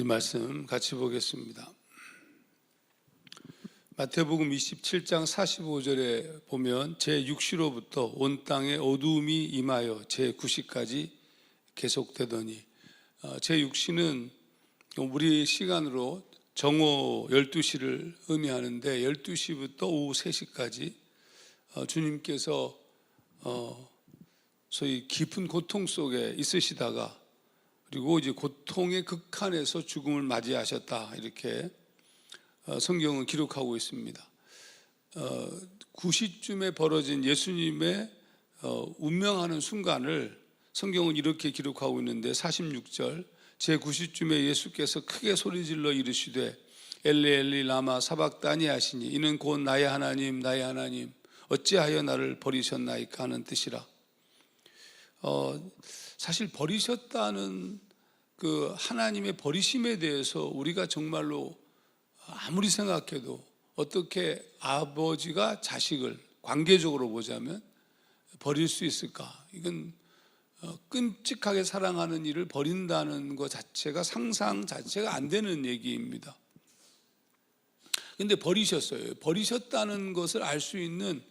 우리 말씀 같이 보겠습니다. 마태복음 27장 45절에 보면 제 6시로부터 온 땅에 어두움이 임하여 제 9시까지 계속되더니 어, 제 6시는 우리 시간으로 정오 12시를 의미하는데 12시부터 오후 3시까지 어, 주님께서 어, 소위 깊은 고통 속에 있으시다가 그리고 이제 고통의 극한에서 죽음을 맞이하셨다 이렇게 어, 성경은 기록하고 있습니다. 어, 9시쯤에 벌어진 예수님의 어, 운명하는 순간을 성경은 이렇게 기록하고 있는데 46절 제 9시쯤에 예수께서 크게 소리질러 이르시되 엘리 엘리 라마 사박다니 하시니 이는 곧 나의 하나님 나의 하나님 어찌하여 나를 버리셨나이까 하는 뜻이라. 어, 사실 버리셨다는 그 하나님의 버리심에 대해서 우리가 정말로 아무리 생각해도 어떻게 아버지가 자식을 관계적으로 보자면 버릴 수 있을까? 이건 어, 끔찍하게 사랑하는 일을 버린다는 것 자체가 상상 자체가 안 되는 얘기입니다. 근데 버리셨어요. 버리셨다는 것을 알 수 있는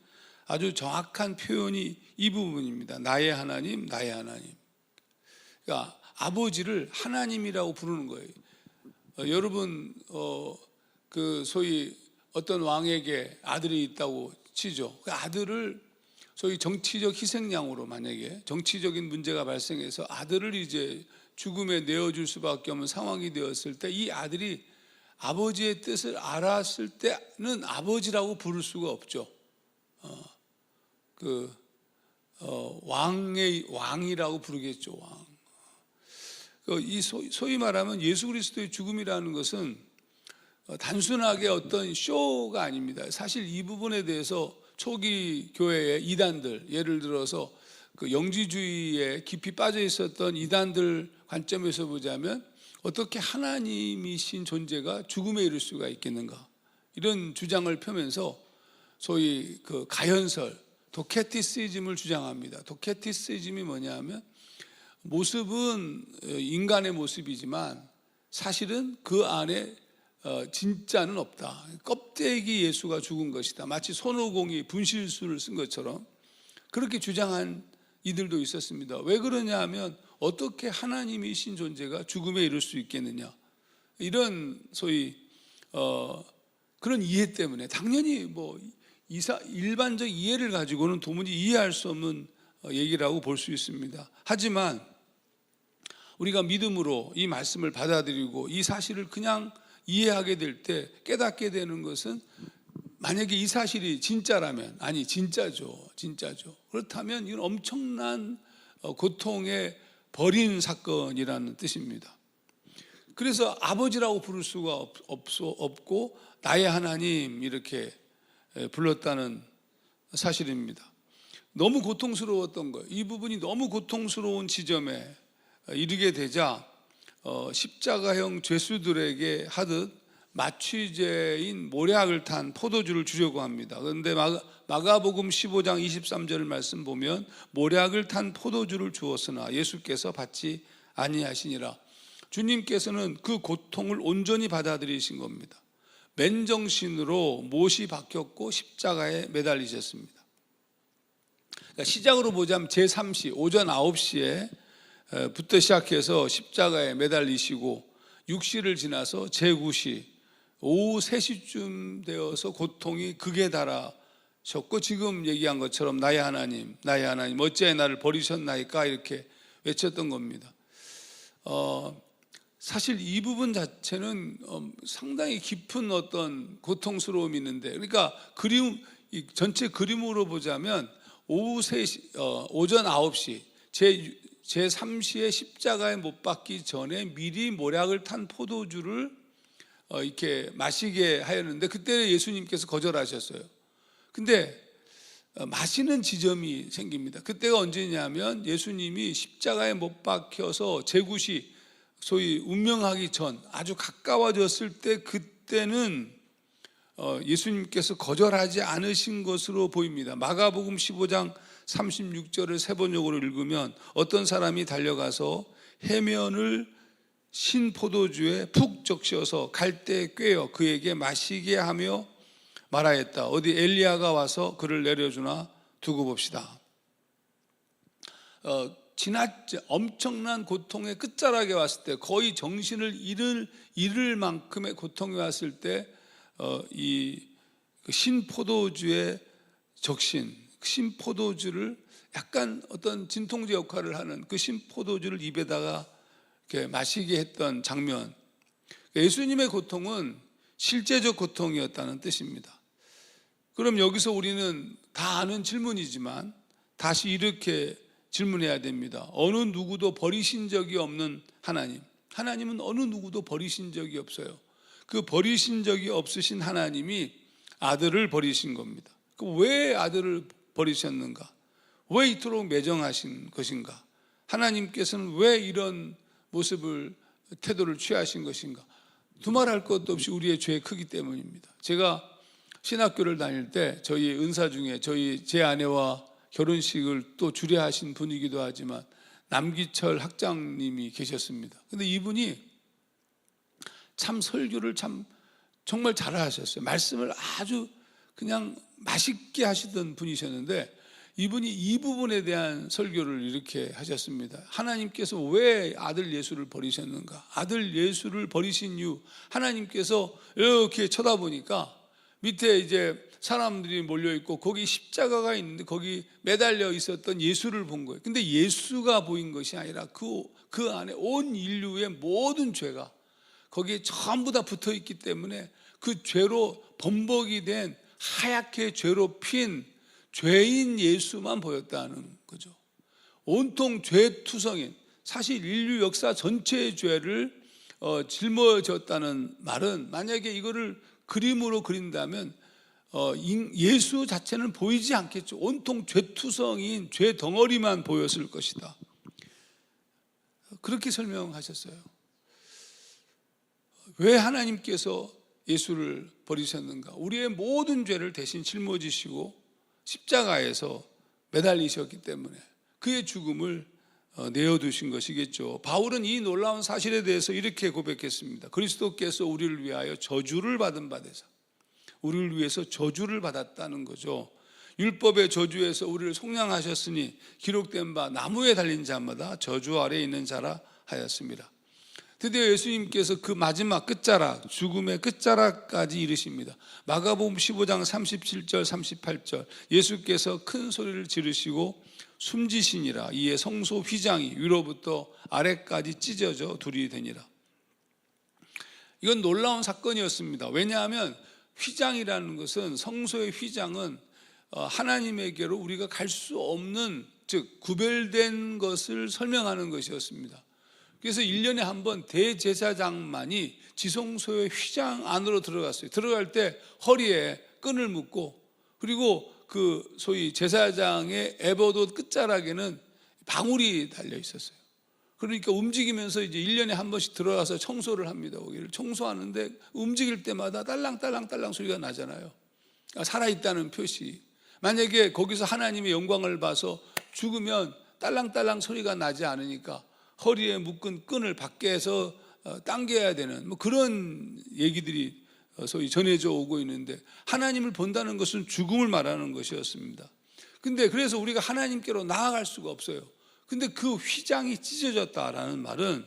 아주 정확한 표현이 이 부분입니다. 나의 하나님, 나의 하나님. 그러니까 아버지를 하나님이라고 부르는 거예요. 어, 여러분, 어, 그 소위 어떤 왕에게 아들이 있다고 치죠. 그 아들을 소위 정치적 희생양으로 만약에 정치적인 문제가 발생해서 아들을 이제 죽음에 내어줄 수밖에 없는 상황이 되었을 때 이 아들이 아버지의 뜻을 알았을 때는 아버지라고 부를 수가 없죠. 어, 그 어, 왕의 왕이라고 부르겠죠. 왕. 그이 소위 말하면 예수 그리스도의 죽음이라는 것은 어, 단순하게 어떤 쇼가 아닙니다. 사실 이 부분에 대해서 초기 교회의 이단들 예를 들어서 그 영지주의에 깊이 빠져 있었던 이단들 관점에서 보자면 어떻게 하나님이신 존재가 죽음에 이를 수가 있겠는가 이런 주장을 펴면서 소위 그 가현설 도케티시즘을 주장합니다. 도케티시즘이 뭐냐하면 모습은 인간의 모습이지만 사실은 그 안에 어, 진짜는 없다. 껍데기 예수가 죽은 것이다. 마치 손오공이 분실술을 쓴 것처럼 그렇게 주장한 이들도 있었습니다. 왜 그러냐 하면 어떻게 하나님이신 존재가 죽음에 이를 수 있겠느냐. 이런 소위 어, 그런 이해 때문에 당연히 뭐 이사, 일반적 이해를 가지고는 도무지 이해할 수 없는 어, 얘기라고 볼 수 있습니다. 하지만 우리가 믿음으로 이 말씀을 받아들이고 이 사실을 그냥 이해하게 될 때 깨닫게 되는 것은 만약에 이 사실이 진짜라면 아니 진짜죠 진짜죠. 그렇다면 이건 엄청난 어, 고통의 버린 사건이라는 뜻입니다. 그래서 아버지라고 부를 수가 없, 없고 나의 하나님 이렇게 불렀다는 사실입니다. 너무 고통스러웠던 거예요. 이 부분이 너무 고통스러운 지점에 이르게 되자 어, 십자가형 죄수들에게 하듯 마취제인 모략을 탄 포도주를 주려고 합니다. 그런데 마가, 복음 15장 23절 말씀 보면 모략을 탄 포도주를 주었으나 예수께서 받지 아니하시니라. 주님께서는 그 고통을 온전히 받아들이신 겁니다. 맨정신으로 못이 박혔고 십자가에 매달리셨습니다. 그러니까 시작으로 보자면 제3시 오전 9시에 부터 시작해서 십자가에 매달리시고 6시를 지나서 제9시 오후 3시쯤 되어서 고통이 극에 달하셨고 지금 얘기한 것처럼 나의 하나님 나의 하나님 어찌 나를 버리셨나이까 이렇게 외쳤던 겁니다. 어, 사실 이 부분 자체는 어, 상당히 깊은 어떤 고통스러움이 있는데 그러니까 그림 전체 그림으로 보자면 오후 3시 어, 오전 9시 제 제3시에 십자가에 못 박기 전에 미리 모략을 탄 포도주를 어, 이렇게 마시게 하였는데 그때 예수님께서 거절하셨어요. 근데 어, 마시는 지점이 생깁니다. 그때가 언제냐면 예수님이 십자가에 못 박혀서 제굿이 소위 운명하기 전 아주 가까워졌을 때 그때는 어, 예수님께서 거절하지 않으신 것으로 보입니다. 마가복음 15장 36절을 세 번역으로 읽으면 어떤 사람이 달려가서 해면을 신 포도주에 푹 적셔서 갈대 꿰어 그에게 마시게 하며 말하였다. 어디 엘리야가 와서 그를 내려주나 두고 봅시다. 어, 지나치 엄청난 고통의 끝자락에 왔을 때 거의 정신을 잃을 잃을 만큼의 고통이 왔을 때 어, 이 신포도주의 적신 신포도주를 약간 어떤 진통제 역할을 하는 그 신포도주를 입에다가 이렇게 마시게 했던 장면. 예수님의 고통은 실제적 고통이었다는 뜻입니다. 그럼 여기서 우리는 다 아는 질문이지만 다시 이렇게 질문해야 됩니다. 어느 누구도 버리신 적이 없는 하나님. 하나님은 어느 누구도 버리신 적이 없어요. 그 버리신 적이 없으신 하나님이 아들을 버리신 겁니다. 그 왜 아들을 버리셨는가? 왜 이토록 매정하신 것인가? 하나님께서는 왜 이런 모습을 태도를 취하신 것인가? 두말할 것도 없이 우리의 죄의 크기 때문입니다. 제가 신학교를 다닐 때 저희 은사 중에 저희 제 아내와 결혼식을 또 주례하신 분이기도 하지만 남기철 학장님이 계셨습니다. 근데 이분이 참 설교를 참 정말 잘하셨어요. 말씀을 아주 그냥 맛있게 하시던 분이셨는데 이분이 이 부분에 대한 설교를 이렇게 하셨습니다. 하나님께서 왜 아들 예수를 버리셨는가? 아들 예수를 버리신 이유 하나님께서 이렇게 쳐다보니까 밑에 이제 사람들이 몰려 있고 거기 십자가가 있는데 거기 매달려 있었던 예수를 본 거예요. 근데 예수가 보인 것이 아니라 그, 그 안에 온 인류의 모든 죄가 거기에 전부 다 붙어 있기 때문에 그 죄로 범벅이 된 하얗게 죄로 핀 죄인 예수만 보였다는 거죠. 온통 죄투성인 사실 인류 역사 전체의 죄를 어, 짊어졌다는 말은 만약에 이거를 그림으로 그린다면 어, 인- 예수 자체는 보이지 않겠죠. 온통 죄투성인 죄 덩어리만 보였을 것이다. 그렇게 설명하셨어요. 왜 하나님께서 예수를 버리셨는가? 우리의 모든 죄를 대신 짊어지시고 십자가에서 매달리셨기 때문에 그의 죽음을 어, 내어두신 것이겠죠. 바울은 이 놀라운 사실에 대해서 이렇게 고백했습니다. 그리스도께서 우리를 위하여 저주를 받은 바 되사 우리를 위해서 저주를 받았다는 거죠. 율법의 저주에서 우리를 속량하셨으니 기록된 바 나무에 달린 자마다 저주 아래 있는 자라 하였습니다. 드디어 예수님께서 그 마지막 끝자락, 죽음의 끝자락까지 이르십니다. 마가복음 15장 37절, 38절. 예수께서 큰 소리를 지르시고 숨지시니라. 이에 성소 휘장이 위로부터 아래까지 찢어져 둘이 되니라. 이건 놀라운 사건이었습니다. 왜냐하면 휘장이라는 것은 성소의 휘장은 어, 하나님에게로 우리가 갈 수 없는 즉 구별된 것을 설명하는 것이었습니다. 그래서 1년에 한 번 대제사장만이 지성소의 휘장 안으로 들어갔어요. 들어갈 때 허리에 끈을 묶고 그리고 그 소위 제사장의 에버도 끝자락에는 방울이 달려 있었어요. 그러니까 움직이면서 이제 1년에 한 번씩 들어가서 청소를 합니다. 거기를 청소하는데 움직일 때마다 딸랑딸랑딸랑 소리가 나잖아요. 아, 살아있다는 표시. 만약에 거기서 하나님의 영광을 봐서 죽으면 딸랑딸랑 소리가 나지 않으니까 허리에 묶은 끈을 밖에서 어, 당겨야 되는 뭐 그런 얘기들이 어, 소위 전해져 오고 있는데 하나님을 본다는 것은 죽음을 말하는 것이었습니다. 근데 그래서 우리가 하나님께로 나아갈 수가 없어요. 근데 그 휘장이 찢어졌다라는 말은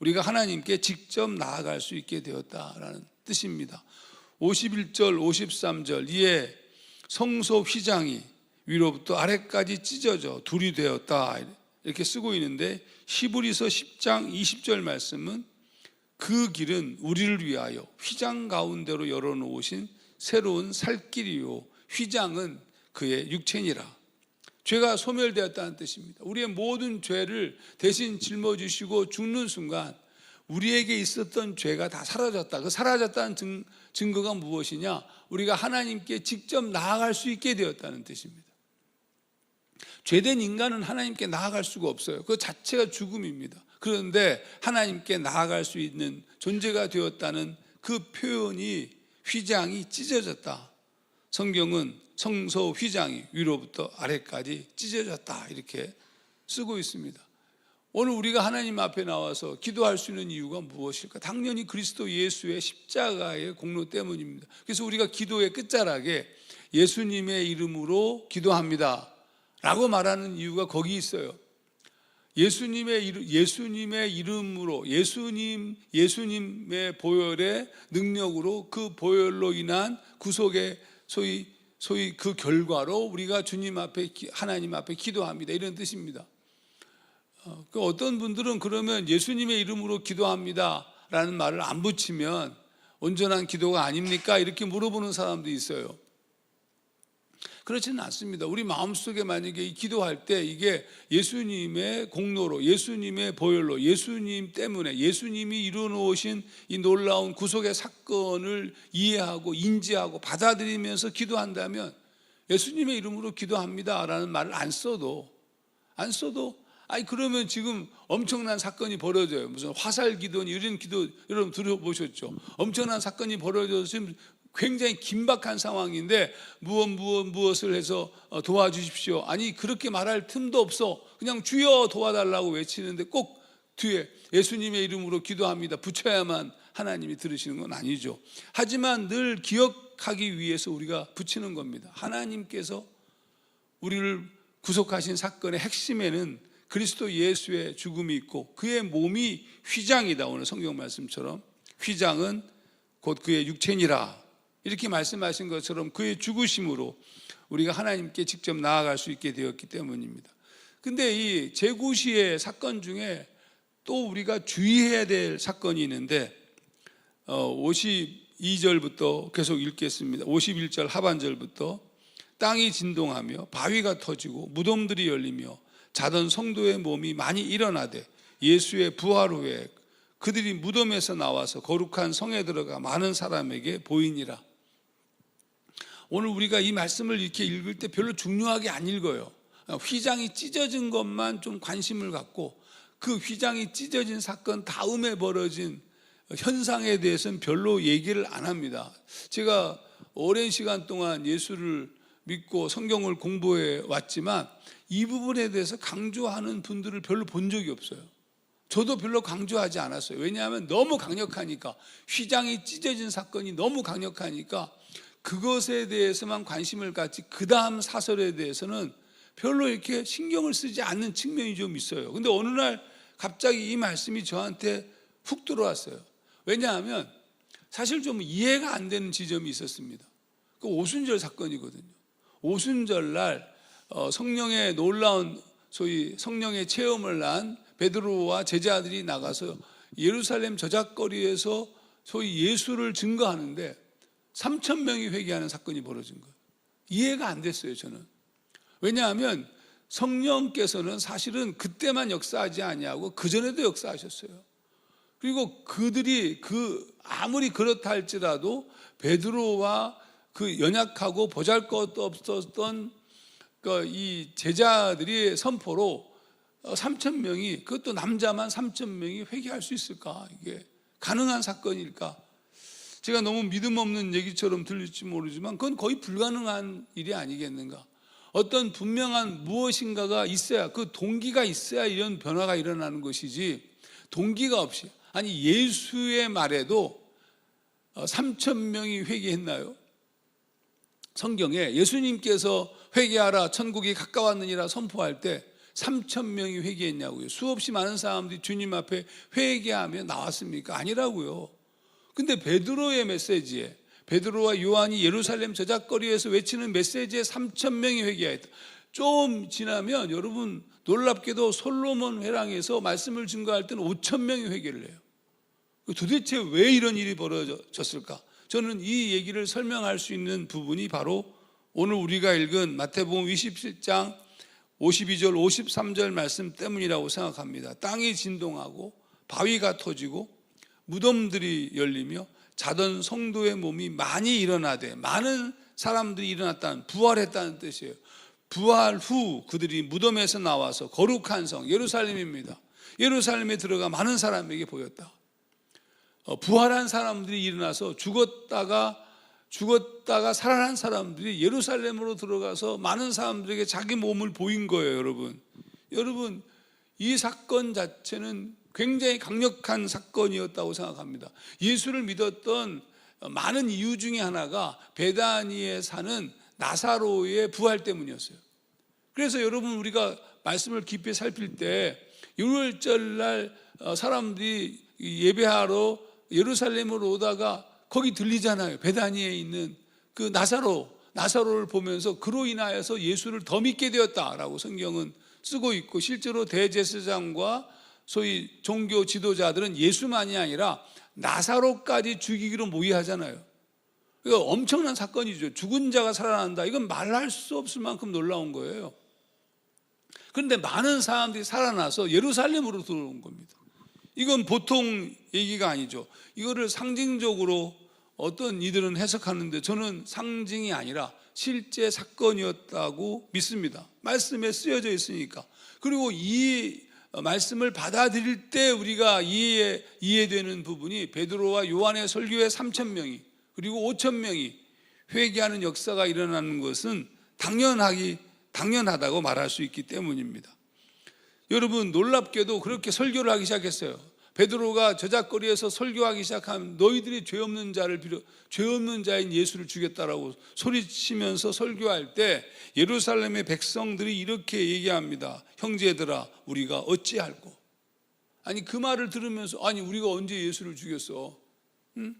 우리가 하나님께 직접 나아갈 수 있게 되었다라는 뜻입니다. 51절, 53절 이에 성소 휘장이 위로부터 아래까지 찢어져 둘이 되었다 이렇게 쓰고 있는데 히브리서 10장 20절 말씀은 그 길은 우리를 위하여 휘장 가운데로 열어놓으신 새로운 살길이요 휘장은 그의 육체니라 죄가 소멸되었다는 뜻입니다. 우리의 모든 죄를 대신 짊어지시고 죽는 순간 우리에게 있었던 죄가 다 사라졌다. 그 사라졌다는 증, 증거가 무엇이냐? 우리가 하나님께 직접 나아갈 수 있게 되었다는 뜻입니다. 죄된 인간은 하나님께 나아갈 수가 없어요. 그 자체가 죽음입니다. 그런데 하나님께 나아갈 수 있는 존재가 되었다는 그 표현이 휘장이 찢어졌다. 성경은 성소 휘장이 위로부터 아래까지 찢어졌다. 이렇게 쓰고 있습니다. 오늘 우리가 하나님 앞에 나와서 기도할 수 있는 이유가 무엇일까? 당연히 그리스도 예수의 십자가의 공로 때문입니다. 그래서 우리가 기도의 끝자락에 예수님의 이름으로 기도합니다. 라고 말하는 이유가 거기 있어요. 예수님의 이름, 예수님의 이름으로 예수님 예수님의 보혈의 능력으로 그 보혈로 인한 구속의 소위 소위 그 결과로 우리가 주님 앞에 기- 하나님 앞에 기도합니다. 이런 뜻입니다. 어, 그 어떤 분들은 그러면 예수님의 이름으로 기도합니다라는 말을 안 붙이면 온전한 기도가 아닙니까? 이렇게 물어보는 사람도 있어요. 그렇지는 않습니다. 우리 마음속에 만약에 이 기도할 때 이게 예수님의 공로로, 예수님의 보혈로, 예수님 때문에 예수님이 이루어 놓으신 이 놀라운 구속의 사건을 이해하고 인지하고 받아들이면서 기도한다면 예수님의 이름으로 기도합니다라는 말을 안 써도 안 써도 아니 그러면 지금 엄청난 사건이 벌어져요. 무슨 화살 기도니 이런 기도 여러분 들어보셨죠? 엄청난 사건이 벌어져서 지금 굉장히 긴박한 상황인데 무엇 무엇 무엇을 해서 어, 도와주십시오. 아니 그렇게 말할 틈도 없어. 그냥 주여 도와달라고 외치는데 꼭 뒤에 예수님의 이름으로 기도합니다. 붙여야만 하나님이 들으시는 건 아니죠. 하지만 늘 기억하기 위해서 우리가 붙이는 겁니다. 하나님께서 우리를 구속하신 사건의 핵심에는 그리스도 예수의 죽음이 있고 그의 몸이 휘장이다. 오늘 성경 말씀처럼 휘장은 곧 그의 육체니라. 이렇게 말씀하신 것처럼 그의 죽으심으로 우리가 하나님께 직접 나아갈 수 있게 되었기 때문입니다. 근데 이 제구시의 사건 중에 또 우리가 주의해야 될 사건이 있는데 52절부터 계속 읽겠습니다. 51절 하반절부터 땅이 진동하며 바위가 터지고 무덤들이 열리며 자던 성도의 몸이 많이 일어나되 예수의 부활 후에 그들이 무덤에서 나와서 거룩한 성에 들어가 많은 사람에게 보이니라. 오늘 우리가 이 말씀을 이렇게 읽을 때 별로 중요하게 안 읽어요. 휘장이 찢어진 것만 좀 관심을 갖고 그 휘장이 찢어진 사건 다음에 벌어진 현상에 대해서는 별로 얘기를 안 합니다. 제가 오랜 시간 동안 예수를 믿고 성경을 공부해 왔지만 이 부분에 대해서 강조하는 분들을 별로 본 적이 없어요. 저도 별로 강조하지 않았어요. 왜냐하면 너무 강력하니까 휘장이 찢어진 사건이 너무 강력하니까 그것에 대해서만 관심을 갖지 그 다음 사설에 대해서는 별로 이렇게 신경을 쓰지 않는 측면이 좀 있어요. 근데 어느 날 갑자기 이 말씀이 저한테 훅 들어왔어요. 왜냐하면 사실 좀 이해가 안 되는 지점이 있었습니다. 그 오순절 사건이거든요. 오순절 날 어, 성령의 놀라운 소위 성령의 체험을 한 베드로와 제자들이 나가서 예루살렘 저작거리에서 소위 예수를 증거하는데 3천 명이 회개하는 사건이 벌어진 거예요. 이해가 안 됐어요, 저는. 왜냐하면 성령께서는 사실은 그때만 역사하지 아니하고 그 전에도 역사하셨어요. 그리고 그들이 그 아무리 그렇다 할지라도 베드로와 그 연약하고 보잘것도 없었던 그이 제자들이 선포로 3천 명이 그것도 남자만 3천 명이 회개할 수 있을까? 이게 가능한 사건일까? 제가 너무 믿음 없는 얘기처럼 들릴지 모르지만 그건 거의 불가능한 일이 아니겠는가? 어떤 분명한 무엇인가가 있어야 그 동기가 있어야 이런 변화가 일어나는 것이지 동기가 없이 아니 예수의 말에도 3천 명이 회개했나요? 성경에 예수님께서 회개하라 천국이 가까웠느니라 선포할 때 3천 명이 회개했냐고요. 수없이 많은 사람들이 주님 앞에 회개하며 나왔습니까? 아니라고요. 근데 베드로의 메시지에 베드로와 요한이 예루살렘 저작거리에서 외치는 메시지에 3천 명이 회개했다. 좀 지나면 여러분 놀랍게도 솔로몬 회랑에서 말씀을 증거할 때는 5천 명이 회개를 해요. 도대체 왜 이런 일이 벌어졌을까? 저는 이 얘기를 설명할 수 있는 부분이 바로 오늘 우리가 읽은 마태복음 27장 52절 53절 말씀 때문이라고 생각합니다. 땅이 진동하고 바위가 터지고 무덤들이 열리며 자던 성도의 몸이 많이 일어나되 많은 사람들이 일어났다는 부활했다는 뜻이에요. 부활 후 그들이 무덤에서 나와서 거룩한 성 예루살렘입니다. 예루살렘에 들어가 많은 사람에게 보였다. 어, 부활한 사람들이 일어나서 죽었다가 죽었다가 살아난 사람들이 예루살렘으로 들어가서 많은 사람들에게 자기 몸을 보인 거예요, 여러분. 여러분, 이 사건 자체는 굉장히 강력한 사건이었다고 생각합니다. 예수를 믿었던 많은 이유 중에 하나가 베다니에 사는 나사로의 부활 때문이었어요. 그래서 여러분 우리가 말씀을 깊이 살필 때 유월절 날 어, 사람들이 예배하러 예루살렘으로 오다가 거기 들리잖아요. 베다니에 있는 그 나사로 나사로를 보면서 그로 인하여서 예수를 더 믿게 되었다라고 성경은 쓰고 있고 실제로 대제사장과 소위 종교 지도자들은 예수만이 아니라 나사로까지 죽이기로 모의하잖아요. 이거 엄청난 사건이죠. 죽은 자가 살아난다. 이건 말할 수 없을 만큼 놀라운 거예요. 그런데 많은 사람들이 살아나서 예루살렘으로 들어온 겁니다. 이건 보통 얘기가 아니죠. 이거를 상징적으로 어떤 이들은 해석하는데 저는 상징이 아니라 실제 사건이었다고 믿습니다. 말씀에 쓰여져 있으니까. 그리고 이 말씀을 받아들일 때 우리가 이해, 이해되는 부분이 베드로와 요한의 설교에 3천 명이 그리고 5천 명이 회개하는 역사가 일어나는 것은 당연하기 당연하다고 말할 수 있기 때문입니다. 여러분 놀랍게도 그렇게 설교를 하기 시작했어요. 베드로가 저작거리에서 설교하기 시작하면 너희들이 죄 없는 자를 비롯 죄 없는 자인 예수를 죽였다라고 소리치면서 설교할 때 예루살렘의 백성들이 이렇게 얘기합니다. 형제들아 우리가 어찌할꼬? 아니 그 말을 들으면서 아니 우리가 언제 예수를 죽였어? 응?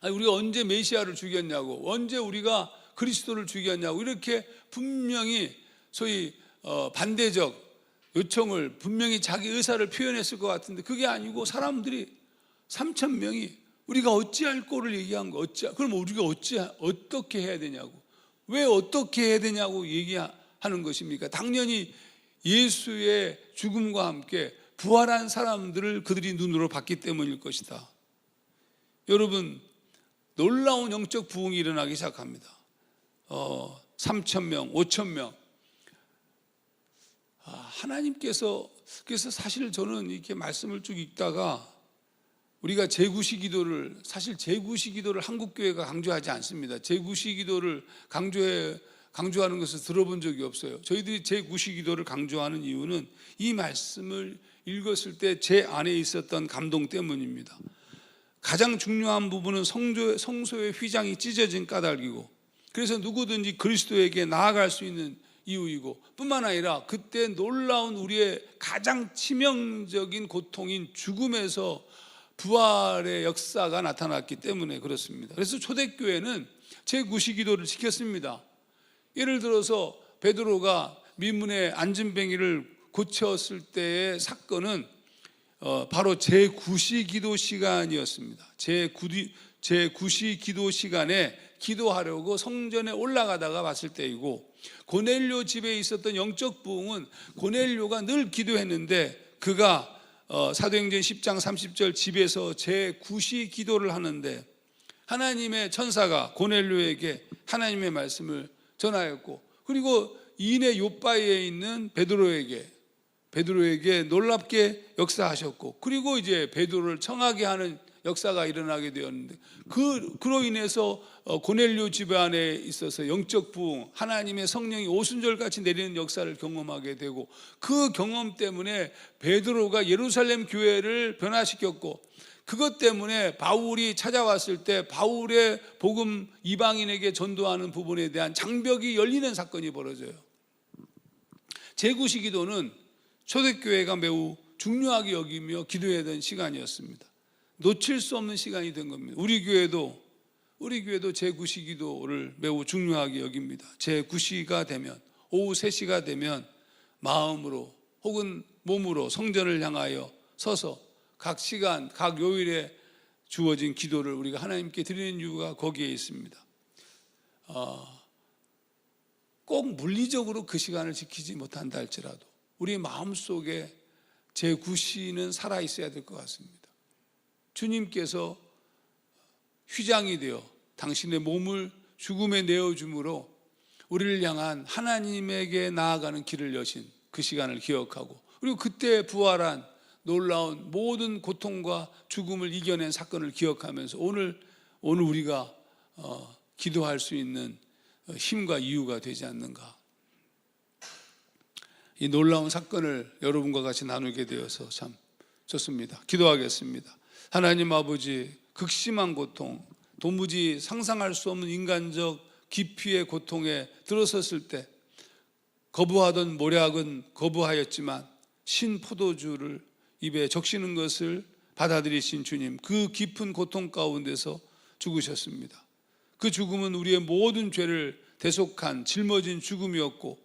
아니 우리가 언제 메시아를 죽였냐고 언제 우리가 그리스도를 죽였냐고 이렇게 분명히 소위 어, 반대적 요청을 분명히 자기 의사를 표현했을 것 같은데 그게 아니고 사람들이 3천 명이 우리가 어찌할 거를 얘기한 거 어찌 그럼 우리가 어찌 어떻게 해야 되냐고 왜 어떻게 해야 되냐고 얘기하는 것입니까? 당연히 예수의 죽음과 함께 부활한 사람들을 그들이 눈으로 봤기 때문일 것이다. 여러분 놀라운 영적 부흥이 일어나기 시작합니다. 어, 3천 명, 5천 명. 아, 하나님께서 그래서 사실 저는 이렇게 말씀을 쭉 읽다가 우리가 제구시 기도를 사실 제구시 기도를 한국 교회가 강조하지 않습니다. 제구시 기도를 강조해 강조하는 것을 들어본 적이 없어요. 저희들이 제구시 기도를 강조하는 이유는 이 말씀을 읽었을 때 제 안에 있었던 감동 때문입니다. 가장 중요한 부분은 성조, 성소의 휘장이 찢어진 까닭이고 그래서 누구든지 그리스도에게 나아갈 수 있는 이유이고 뿐만 아니라 그때 놀라운 우리의 가장 치명적인 고통인 죽음에서 부활의 역사가 나타났기 때문에 그렇습니다. 그래서 초대교회는 제9시 기도를 지켰습니다. 예를 들어서 베드로가 민문의 안전뱅이를 고쳤을 때의 사건은 어, 바로 제9시 기도 시간이었습니다. 제9, 제9시 기도 시간에 기도하려고 성전에 올라가다가 봤을 때이고 고넬료 집에 있었던 영적 부흥은 고넬료가 늘 기도했는데 그가 어, 사도행전 10장 30절 집에서 제9시 기도를 하는데 하나님의 천사가 고넬료에게 하나님의 말씀을 전하였고 그리고 이내 요바에 있는 베드로에게 베드로에게 놀랍게 역사하셨고 그리고 이제 베드로를 청하게 하는 역사가 일어나게 되었는데 그 그로 인해서 어, 고넬료 집안에 있어서 영적 부흥, 하나님의 성령이 오순절 같이 내리는 역사를 경험하게 되고 그 경험 때문에 베드로가 예루살렘 교회를 변화시켰고 그것 때문에 바울이 찾아왔을 때 바울의 복음 이방인에게 전도하는 부분에 대한 장벽이 열리는 사건이 벌어져요. 제구시 기도는 초대교회가 매우 중요하게 여기며 기도해야 되는 시간이었습니다. 놓칠 수 없는 시간이 된 겁니다. 우리 교회도 우리 교회도 제9시 기도를 매우 중요하게 여깁니다. 제9시가 되면 오후 3시가 되면 마음으로 혹은 몸으로 성전을 향하여 서서 각 시간, 각 요일에 주어진 기도를 우리가 하나님께 드리는 이유가 거기에 있습니다. 어, 꼭 물리적으로 그 시간을 지키지 못한다 할지라도 우리 마음속에 제9시는 살아 있어야 될 것 같습니다. 주님께서 휘장이 되어 당신의 몸을 죽음에 내어줌으로 우리를 향한 하나님에게 나아가는 길을 여신 그 시간을 기억하고 그리고 그때 부활한 놀라운 모든 고통과 죽음을 이겨낸 사건을 기억하면서 오늘 오늘 우리가 어, 기도할 수 있는 힘과 이유가 되지 않는가. 이 놀라운 사건을 여러분과 같이 나누게 되어서 참 좋습니다. 기도하겠습니다. 하나님 아버지 극심한 고통, 도무지 상상할 수 없는 인간적 깊이의 고통에 들어섰을 때 거부하던 모략은 거부하였지만 신 포도주를 입에 적시는 것을 받아들이신 주님 그 깊은 고통 가운데서 죽으셨습니다. 그 죽음은 우리의 모든 죄를 대속한 짊어진 죽음이었고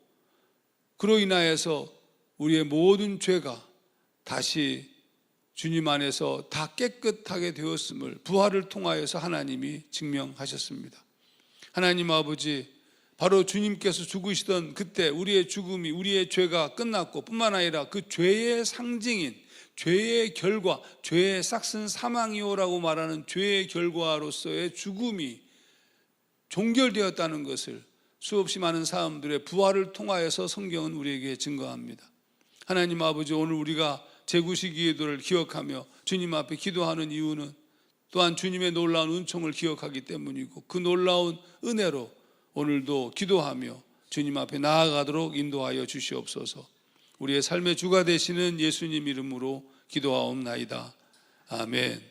그로 인하여서 우리의 모든 죄가 다시 주님 안에서 다 깨끗하게 되었음을 부활을 통하여서 하나님이 증명하셨습니다. 하나님 아버지 바로 주님께서 죽으시던 그때 우리의 죽음이 우리의 죄가 끝났고 뿐만 아니라 그 죄의 상징인 죄의 결과, 죄의 싹슨 사망이오라고 말하는 죄의 결과로서의 죽음이 종결되었다는 것을 수없이 많은 사람들의 부활을 통하여서 성경은 우리에게 증거합니다. 하나님 아버지 오늘 우리가 제구식 기도를 기억하며 주님 앞에 기도하는 이유는 또한 주님의 놀라운 은총을 기억하기 때문이고 그 놀라운 은혜로 오늘도 기도하며 주님 앞에 나아가도록 인도하여 주시옵소서. 우리의 삶의 주가 되시는 예수님 이름으로 기도하옵나이다. 아멘.